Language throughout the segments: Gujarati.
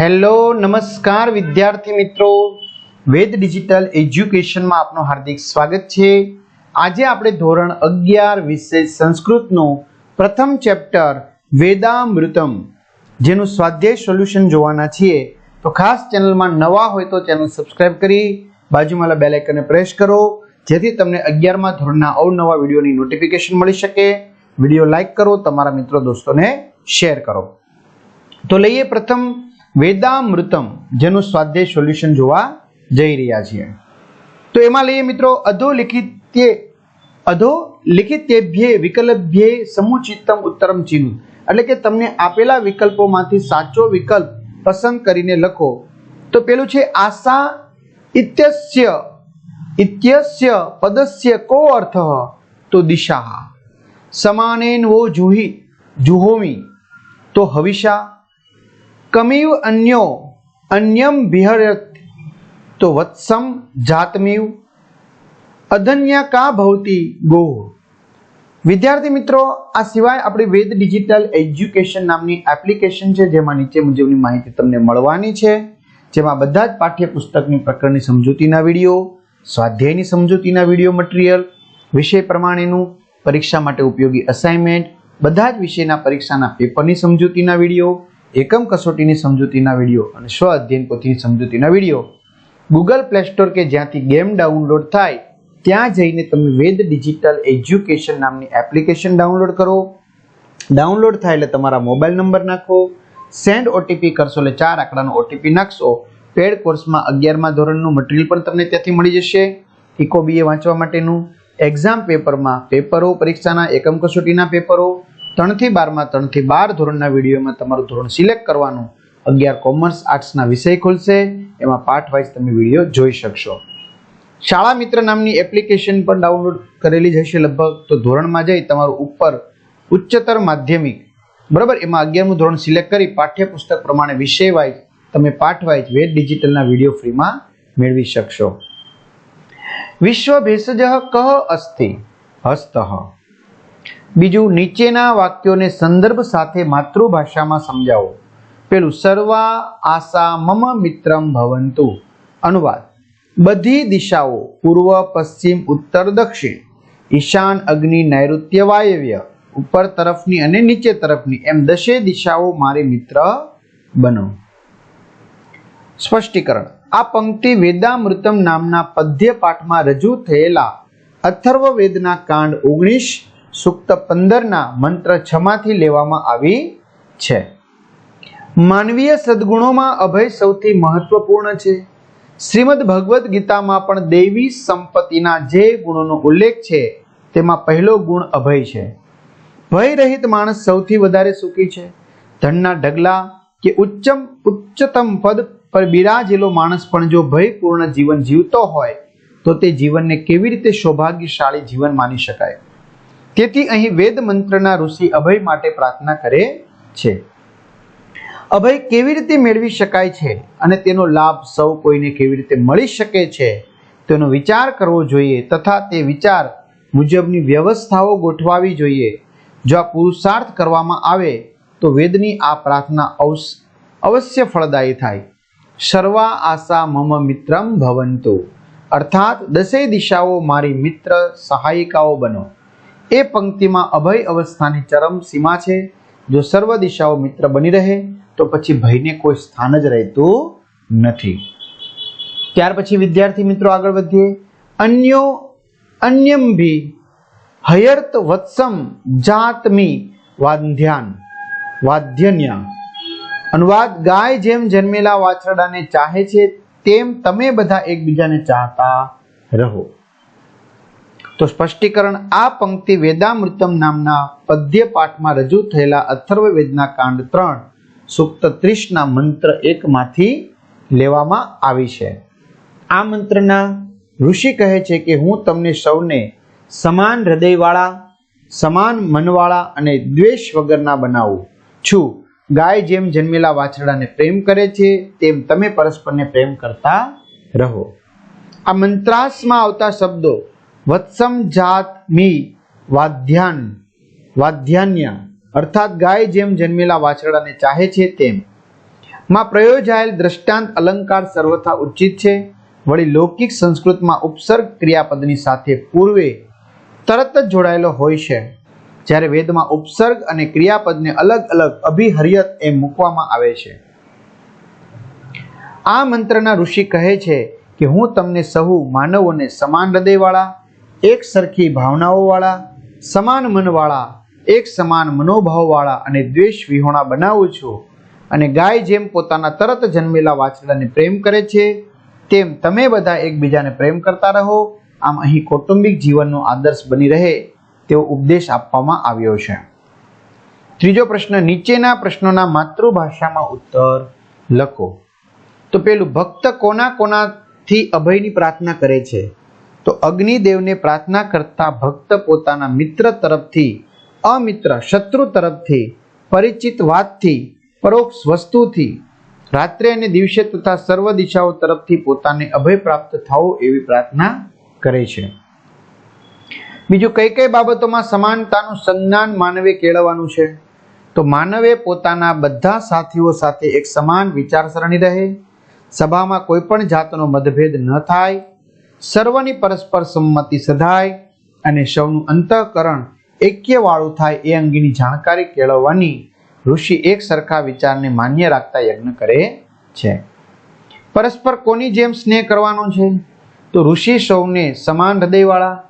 હેલો, નમસ્કાર વિદ્યાર્થી મિત્રો. વેદ ડિજિટલ એજ્યુકેશનમાં આપનું હાર્દિક સ્વાગત છે. આજે આપણે ધોરણ અગિયાર વિષય સંસ્કૃતનું પ્રથમ ચેપ્ટર વેદામૃતમ, જેનું સ્વાધ્યાય સોલ્યુશન જોવાના છીએ. તો ખાસ ચેનલમાં નવા હોય તો ચેનલ સબસ્ક્રાઇબ કરી, બાજુમાં બેલ આઇકનને પ્રેસ કરો, જેથી તમને અગિયારમાં ધોરણના અવનવા વિડીયોની નોટિફિકેશન મળી શકે. વીડિયો લાઇક કરો, તમારા મિત્રો, દોસ્તોને શેર કરો. તો લઈએ પ્રથમ વેદામૃતમ, જેનું સ્વાધ્યાય સોલ્યુશન જોવા જઈ રહ્યા છીએ. તો એમાં લઈએ મિત્રો, અધોલિખિત્ય અધો લિખિતેભ્યે વિકલ્પભ્યે સમુચિતમ ઉત્તરમ ચિહ્ન. એટલે કે તમને આપેલા વિકલ્પોમાંથી સાચો વિકલ્પ પસંદ કરીને લખો. તો પેલું છે આશા ઇત્યસ્ય ઇત્યસ્ય પદસ્ય કો અર્થ? તો દિશા. સમાનેન વો જુહી, જુહોમી. તો હવિષા કમિવ અન્યો, અન્યમ વિહરત તો વત્સમ જાતમિવ. અધન્ય કા ભવતી ગો વિદ્યાર્થી મિત્રો, આ સિવાય આપણી વેદ ડિજિટલ એજ્યુકેશન નામની એપ્લિકેશન છે, જેમાં નીચે મુજબની માહિતી તમને મળવાની છે. જેમાં બધા જ પાઠ્યપુસ્તકની પ્રકરણની સમજૂતીના વીડિયો, સ્વાધ્યાયની સમજૂતીના વીડિયો મટીરિયલ, વિષય પ્રમાણેનું, પરીક્ષા માટે ઉપયોગી અસાઇનમેન્ટ બધા જ વિષયના પરીક્ષાના પેપરની સમજૂતીના વીડિયો એકમ કસોટીની સમજૂતીના વીડિયો અને સ્વ અધ્યયન પોથીની સમજૂતીના વીડિયો. ગૂગલ પ્લે સ્ટોર કે જ્યાંથી ગેમ ડાઉનલોડ થાય, ત્યાં જઈને તમે વેદ ડિજિટલ એજ્યુકેશન નામની એપ્લિકેશન ડાઉનલોડ કરો. ડાઉનલોડ થાય એટલે તમારા મોબાઈલ નંબર નાખો. સેન્ડ ઓટીપી કરશો એટલે ચાર આંકડાનો ઓટીપી નાખશો. પેડ કોર્સમાં અગિયારમાં ધોરણનું મટીરિયલ પણ તમને ત્યાંથી મળી જશે. ઇકો બીએ વાંચવા માટેનું. એક્ઝામ પેપરમાં પેપરો પરીક્ષાના એકમ કસોટીના પેપરો ત્રણથી બારમાં, ત્રણથી બાર ધોરણના વિડીયોમાં તમારું ધોરણ સિલેક્ટ કરવાનું અગિયાર કોમર્સ, આર્ટ્સના વિષય ખુલશે. એમાં પાર્ટ વાઇઝ તમે વીડિયો જોઈ શકશો. શાળા મિત્ર નામની એપ્લિકેશન પણ ડાઉનલોડ કરેલી જ હશે લગભગ. તો ધોરણમાં જઈ તમારું ઉપર ઉચ્ચતર માધ્યમિક, બરાબર? એમાં અગિયારમું ધોરણ સિલેક્ટ કરી પાઠ્યપુસ્તક પ્રમાણે વિષય વાઇઝ તમે પાઠ વાઇઝ વેદ ડિજિટલના વીડિયો ફ્રીમાં મેળવી શકશો. વિશ્વ ભેષજ કહ અસ્તિ હસ્તઃ. બીજું નીચેના વાક્યોને સંદર્ભ સાથે માતૃભાષામાં સમજાવો. પેલું, સર્વા આશા મમ મિત્રમ ભવંતુ. અનુવાદ, બધી દિશાઓ, પૂર્વ, પશ્ચિમ, ઉત્તર, દક્ષિણ, ઈશાન, અગ્નિ, નૈઋત્ય, વાયવ્ય, ઉપર તરફની અને નીચે તરફની, એમ દશે દિશાઓ મારી મિત્ર બનો. સ્પષ્ટીકરણ, આ પંક્તિ વેદામૃતમ નામના પદ્ય પાઠમાં રજૂ થયેલા અથર્વ વેદના કાંડ ઓગણીસ સુક્ત પંદરના મંત્ર છમાંથી લેવામાં આવી છે. માનવીય સદગુણોમાં અભય સૌથી મહત્વપૂર્ણ છે. શ્રીમદ ભગવદ્ ગીતામાં પણ દૈવી સંપત્તિના જે ગુણોનો ઉલ્લેખ છે, તેમાં પહેલો ગુણ અભય છે. ભય રહિત માણસ સૌથી વધારે સુખી છે. ધનના ઢગલા કે ઉચ્ચમ, ઉચ્ચતમ પદ પર બિરાજેલો માણસ પણ જો ભયપૂર્ણ જીવન જીવતો હોય, તો તે જીવનને કેવી રીતે સૌભાગ્યશાળી જીવન માની શકાય? તેથી અહીં વેદ મંત્રના ઋષિ અભય માટે પ્રાર્થના કરે છે. અભય કેવી રીતે મેળવી શકાય છે અને તેનો લાભ સૌ કોઈને કેવી રીતે મળી શકે છે, તેનો વિચાર કરવો જોઈએ તથા તે વિચાર મુજબની વ્યવસ્થાઓ ગોઠવાવી જોઈએ. જો આ પુરુષાર્થ કરવામાં આવે, તો વેદની આ પ્રાર્થના અવશ્ય ફળદાયી થાય. સર્વા આશા મમ મિત્રમ ભવંતુ. અર્થાત દસેય દિશાઓ મારી મિત્ર સહાયિકાઓ બનો. એ પંક્તિમાં અભય અવસ્થાની ચરમ સીમા છે. જો સર્વ દિશાઓ મિત્ર બની રહે, તો પછી ભયને કોઈ સ્થાન જ રહેતું નથી. ત્યાર પછી વિદ્યાર્થી મિત્રો આગળ વધીએ. અન્યો, અન્યમ ભી હયર્ત વત્સમ જાતમી વાંધ્યાન વાધ્યન્ય અનુવાદ ગાય જેમ જન્મેલા વાછરડાને ચાહે છે, તેમ તમે બધા એકબીજાને ચાહતા રહો. તો સ્પષ્ટીકરણ આ પંક્તિ વેદામૃતમ નામના પદ્ય પાઠમાં રજૂ થયેલા અથર્વ વેદના કાંડ ત્રણ સુક્ત ત્રીસના મંત્ર એકમાંથી લેવામાં આવી છે. આ મંત્રના ઋષિ કહે છે કે હું તમને સૌને સમાન હૃદયવાળા, સમાન મનવાળા અને દ્વેષ વગરના બનાવું છું. ગાય જેમ જન્મેલા વાછરડાને પ્રેમ કરે છે, તેમ તમે પરસ્પરને પ્રેમ કરતા રહો. આ મંત્રાસમાં આવતા શબ્દો વત્સમ જાત મી, વાધ્યાન, વાધ્યાન્ય, અર્થાત ગાય જેમ જન્મેલા વાછરડાને ચાહે છે તેમ. માં પ્રયોજાયેલ દ્રષ્ટાંત અલંકાર સર્વથા ઉચિત છે. વળી લૌકિક સંસ્કૃતમાં ઉપસર્ગ ક્રિયાપદની સાથે પૂર્વે તરત જ જોડાયેલો હોય છે. જ્યારે વેદમાં ઉપસર્ગ અને ક્રિયાપદને અલગ અલગ અભિહર્યત એમ મૂકવામાં આવે છે. આ મંત્રના ઋષિ કહે છે કે હું તમને સહુ માનવોને સમાન હૃદયવાળા એક સરખી ભાવનાઓવાળા, સમાન મનવાળા, એક સમાન મનોભાવવાળા અને દ્વેષ વિહોણા બનાવું છું. અને ગાય જેમ પોતાના તરત જન્મેલા વાછરડાને પ્રેમ કરે છે, તેમ તમે બધા એકબીજાને પ્રેમ કરતા રહો. આમ અહીં કૌટુંબિક જીવનનો આદર્શ બની રહે તેવો ઉપદેશ આપવામાં આવ્યો છે. ત્રીજો પ્રશ્ન, નીચેના પ્રશ્નોના માતૃભાષામાં ઉત્તર લખો. તો પેલું, ભક્ત કોના કોનાથી અભયની પ્રાર્થના કરે છે? તો અગ્નિદેવને પ્રાર્થના કરતા ભક્ત પોતાના મિત્ર તરફથી, અમિત્ર, શત્રુ તરફથી, પરિચિત વાતથી, પરોક્ષ વસ્તુથી, રાત્રે અને દિવસે તથા સર્વ દિશાઓ તરફથી પોતાને અભય પ્રાપ્ત થવો એવી પ્રાર્થના કરે છે. બીજું કઈ કઈ બાબતોમાં સમાનતાનું સંજ્ઞાન માનવે કેળવવાનું છે? તો માનવે પોતાના બધા સાથીઓ સાથે એક સમાન વિચારસરણી રહે. સભામાં કોઈ પણ જાતનો મતભેદ ન થાય. સર્વની પરસ્પર સંમતિ સધાય અને સૌનું અંતઃકરણ એક્યવાળું થાય એ અંગેની જાણકારી કેળવવાની ઋષિ એક સરખા વિચારને માન્ય રાખતા યજ્ઞ કરે છે. પરસ્પર કોની જેમ સ્નેહ કરવાનો છે? તો ઋષિ સૌને સમાન હૃદયવાળા,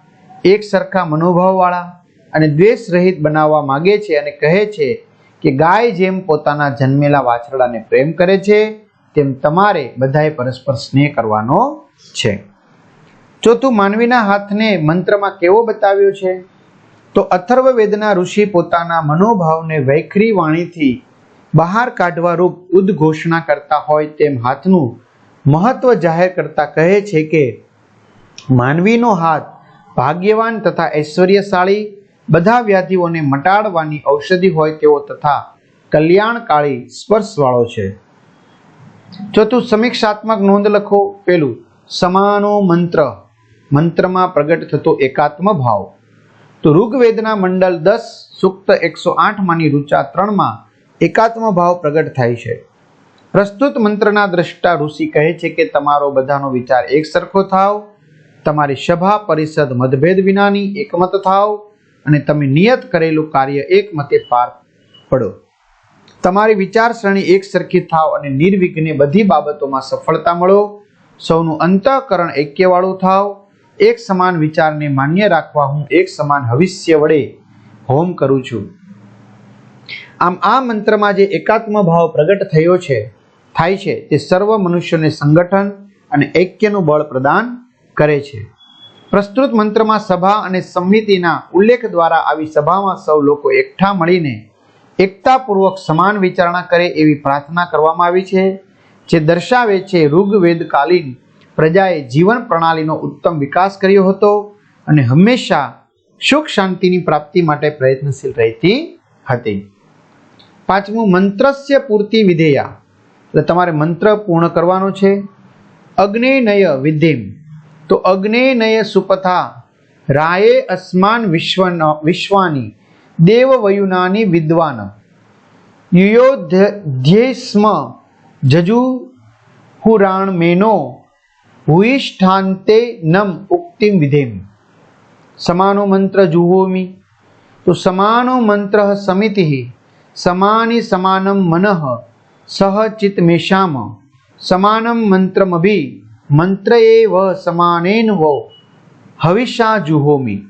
એક સરખા મનોભાવવાળા અને દ્વેષ રહિત બનાવવા માગે છે અને કહે છે કે ગાય જેમ પોતાના જન્મેલા વાછરડાને પ્રેમ કરે છે, તેમ તમારે બધાએ પરસ્પર સ્નેહ કરવાનો છે. ચોથું માનવીના હાથને મંત્રમાં કેવો બતાવ્યો છે? તો અથર્વ વેદના ઋષિ પોતાના મનોભાવને વૈખરી વાણીથી બહાર કાઢવા રૂપ ઉદ્ઘોષણા કરતા હોય તેમ હાથનું મહત્વ જાહેર કરતા કહે છે કે, માનવીનો હાથ ભાગ્યવાન તથા ઐશ્વર્યશાળી, બધા વ્યાધિઓને મટાડવાની ઔષધિ હોય તેવો તથા કલ્યાણકાળી સ્પર્શવાળો છે. ચોથું સમીક્ષાત્મક નોંધ લખો, પેલું, સમાનો મંત્ર. મંત્રમાં પ્રગટ થતો એકાત્મ ભાવ. તો ઋગ્વેદના મંડળ દસ, સુક્ત એકસો આઠ માની રૂચા ત્રણમાં એકાત્મ ભાવ પ્રગટ થાય છે. પ્રસ્તુત મંત્રના દ્રષ્ટા ઋષિ કહે છે કે તમારો બધાનો વિચાર એક સરખો થાવ, તમારી સભા પરિષદ મતભેદ વિનાની એકમત થાવ, અને તમે નિયત કરેલું કાર્ય એકમતે પાર પડો. તમારી વિચારસરણી એક સરખી થાવ અને નિર્વિઘ્ને બધી બાબતોમાં સફળતા મળો. સૌનું અંતઃકરણ એક્યવાળું થાવ. એક સમાન વિચારને માન્ય રાખવા હું એક સમાન હવિષ્ય વડે હોમ કરું છું. આમ આ મંત્રમાં જે એકાત્મ ભાવ પ્રગટ થયો છે, થાય છે, તે સર્વ મનુષ્યને સંગઠન અને ઐક્યનું બળ પ્રદાન કરે છે. પ્રસ્તુત મંત્રમાં સભા અને સંહિતિના ઉલ્લેખ દ્વારા આવી સભામાં સૌ લોકો એકઠા મળીને એકતાપૂર્વક સમાન વિચારણા કરે એવી પ્રાર્થના કરવામાં આવી છે, જે દર્શાવે છે ઋગ્વેદકાલીન પ્રજાએ જીવન પ્રણાલીનો ઉત્તમ વિકાસ કર્યો હતો અને હંમેશા સુખ શાંતિની પ્રાપ્તિ માટે પ્રયત્નશીલ રહેતી હતી. પાંચમું, મંત્રસ્ય પૂર્તિ વિધેયા. એટલે તમારે મંત્ર પૂર્ણ કરવાનો છે. અગ્નેનય વિધિમ. તો અગ્નેનય સુપથા. રાયે અસ્માન વિશ્વન, વિશ્વાની. દેવવયુનાની વિદ્વાન. યુયોધ્યેસ્મ જજુ હુરાણ મેનો હુઈષ્ઠાંતે નમ ઉક્તિમ વિધેમ. સમાનો મંત્ર જુહોમી. તો સમાનો મંત્ર સમિતિ. સમાની સમાનમ મનઃ. સહ ચિત મેષામ સમાનમ મંત્રમભી. મંત્ર એવ સમાનેન વો. હવિષા જુહોમી.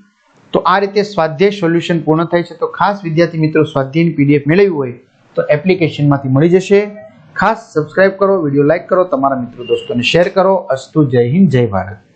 તો આ રીતે સ્વાધ્યાય સોલ્યુશન પૂર્ણ થાય છે. તો ખાસ વિદ્યાર્થી મિત્રો, સ્વાધ્યાયની પીડીએફ મેળવી હોય તો એપ્લિકેશનમાંથી મળી જશે. ખાસ સબસ્ક્રાઇબ કરો વીડિયો લાઇક કરો, તમારા મિત્રો, દોસ્તોને શેર કરો. અસ્તુ, જય હિન્દ, જય ભારત.